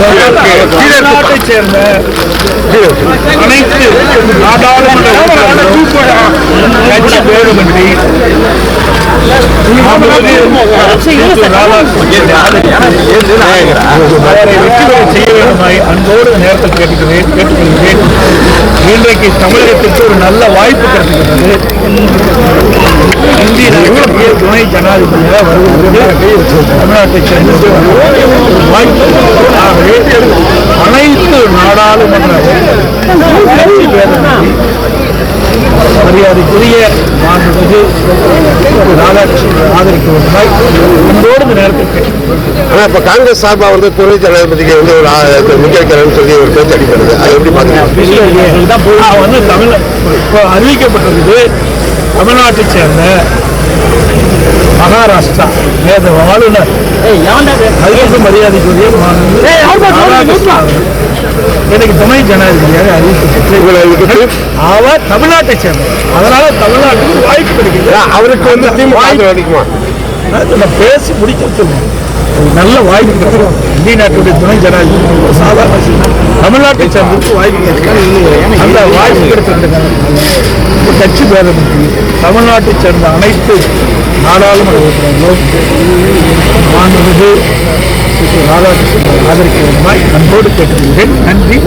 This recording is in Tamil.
தமிழ்நாட்டைச் சேர்ந்த அனைத்து நாடாளுமன்ற உறுப்பினர்களும் கட்சி பேருமின்றி அவரை வெற்றி பெற செய்ய வேண்டுமாய் அன்போடு இந்த நேரத்தில் கேட்டுக்கிறேன் கேட்டுக்கொள்கிறேன் இன்றைக்கு தமிழகத்திற்கு ஒரு நல்ல வாய்ப்பு கிடைத்திருக்கிறது ஜனாதிபதியாக வருவதற்கு தமிழ்நாட்டை சேர்ந்த வாய்ப்பு ஆகவே அனைத்து நாடாளுமன்ற கட்சி பேரணியை மரியாதைக்குரிய மாண்புமிகு ராதாகிருஷ்ணன் ஆதரிக்க வேண்டுமாய் அன்போடு இந்த நேரத்தில் கேட்டுக்கொள்கிறேன் ஆனா இப்ப காங்கிரஸ் சார்பா வந்து துணை ஜனாதிபதிக்கு வந்து ஒரு ஆ- முக்கியக்கிறேன்னு சொல்லி ஒரு பேச்சு அடிப்படுது அது எப்படி பாத்தீங்க நான் வந்து தமிழ் இப்போ அறிவிக்கப்பட்டிருக்குது. தமிழ்நாட்டை சேர்ந்த மகாராஷ்டிரா. வேத ஆளுநர் அதுக்கு மரியாதைக்குரிய எனக்கு துணை ஜனாதிபதியாக அறிவிக்கப்பட்டு அவர் தமிழ்நாட்டை சேர்ந்தவர் அதனால தமிழ்நாட்டுக்கு வாய்ப்பு கிடைக்குது. அவருக்கு வந்து அளிக்குமா நான் பேசி முடிக்கிறது ஒரு நல்ல வாய்ப்பு கிடைக்கும் இந்திய நாட்டுடைய துணை ஜனாதிபதி சாதாரண. தமிழ்நாட்டை சேர்ந்ததுக்கு வாய்ப்பு கிடைக்கும் அந்த வாய்ப்பு கிடைச்சிருக்காங்க கட்சி பேரம் தமிழ்நாட்டை சேர்ந்த அனைத்து நாடாளுமன்ற உறுப்பினர்களும் மாண்புமிகு ஆதரிக்க வேண்டுமாய் அன்போடு கேட்டுக்கொள்கிறேன். நன்றி.